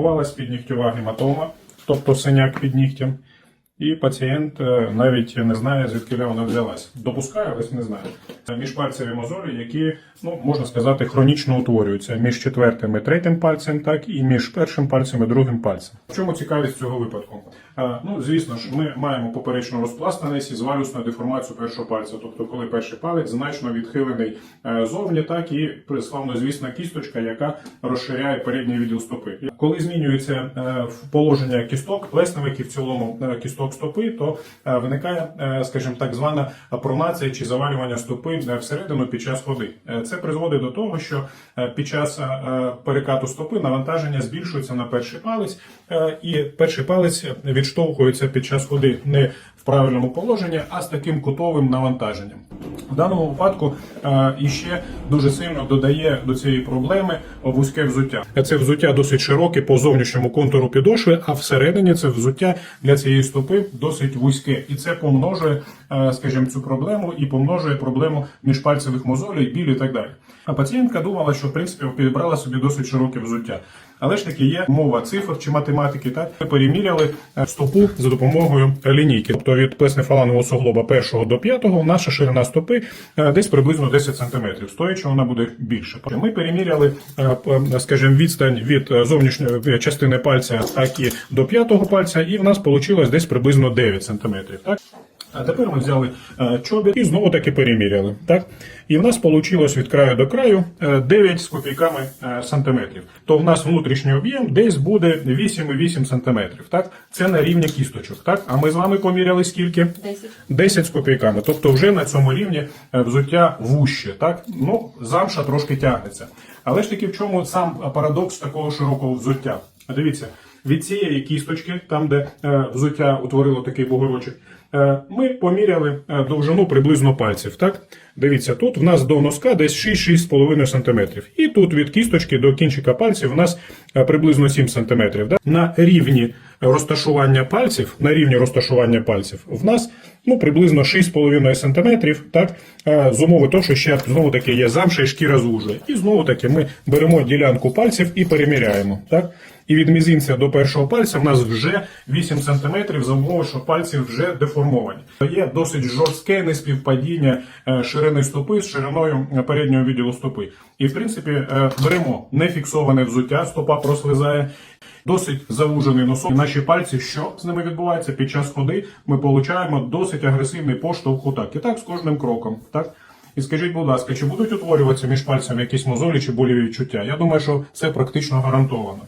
сформувалась піднігтєва гематома, тобто синяк під нігтем. І пацієнт е, навіть не знає, звідки вона взялась. Допускає, ось не знає. Це міжпальцеві мозолі, які, ну, можна сказати, хронічно утворюються між четвертим і третім пальцем, так і між першим пальцем і другим пальцем. В чому цікавість цього випадку? А, ну, звісно ж, ми маємо поперечну розпластаність і звалюсну деформацію першого пальця. Тобто, коли перший палець значно відхилений е, зовні, так і славно звісна кісточка, яка розширяє передній відділ стопи. Коли змінюється е, положення кісток, плесневик в цілому е, кісток стопи, то е, виникає, е, скажімо так, звана пронація чи завалювання стопи е, всередину під час ходи. Це призводить до того, що під час перекату стопи навантаження збільшується на перший палець, і перший палець відштовхується під час ходи не в правильному положенні, а з таким кутовим навантаженням. В даному випадку е, іще дуже сильно додає до цієї проблеми вузьке взуття. Це взуття досить широке по зовнішньому контуру підошви, а всередині це взуття для цієї стопи досить вузьке, і це помножує, е, скажімо, цю проблему і помножує проблему міжпальцевих мозолей, біль і так далі. А пацієнтка думала, що в принципі підібрала собі досить широке взуття. Але ж таки є мова цифр чи математики. Так ми переміряли е, стопу за допомогою лінійки. Тобто від плеснефалангового суглоба першого до п'ятого наша ширина стопи е, десь приблизно 10 см. Стоячи вона буде більше. Ми переміряли, е, скажімо, відстань від зовнішньої частини пальця, так і до п'ятого пальця, і в нас вийшло десь приблизно 9 см. Так? А тепер ми взяли е, чобіт і знову таки переміряли. Так? І в нас вийшло від краю до краю е, 9 з копійками е, сантиметрів. То в нас внутрішній об'єм десь буде 8,8 сантиметрів. Так? Це на рівні кісточок. Так? А ми з вами поміряли скільки? 10. 10 з копійками. Тобто вже на цьому рівні е, взуття вуще. Так? Ну, замша трошки тягнеться. Але ж таки в чому сам парадокс такого широкого взуття? Дивіться, від цієї кісточки, там де е, взуття утворило такий бугорочок, е, ми поміряли е, довжину приблизно пальців. Так? Дивіться, тут в нас до носка десь 6-6,5 см. І тут від кісточки до кінчика пальців в нас приблизно 7 см. Да? На рівні розташування пальців, на рівні розташування пальців, в нас ну, приблизно 6,5 см, так, е, з умови того, що ще знову таки є замша і шкіра звужує. І знову таки ми беремо ділянку пальців і переміряємо. Так? І від мізинця до першого пальця в нас вже 8 см за умови, що пальці вже деформовані. Є досить жорстке неспівпадіння е, ширини стопи з шириною переднього відділу стопи. І в принципі е, беремо нефіксоване взуття, стопа прослизає. Досить завужений носок. Наші пальці, що з ними відбувається під час ходи, ми отримуємо досить агресивний поштовх у так. І так з кожним кроком. Так? І скажіть, будь ласка, чи будуть утворюватися між пальцями якісь мозолі чи боліві відчуття? Я думаю, що це практично гарантовано.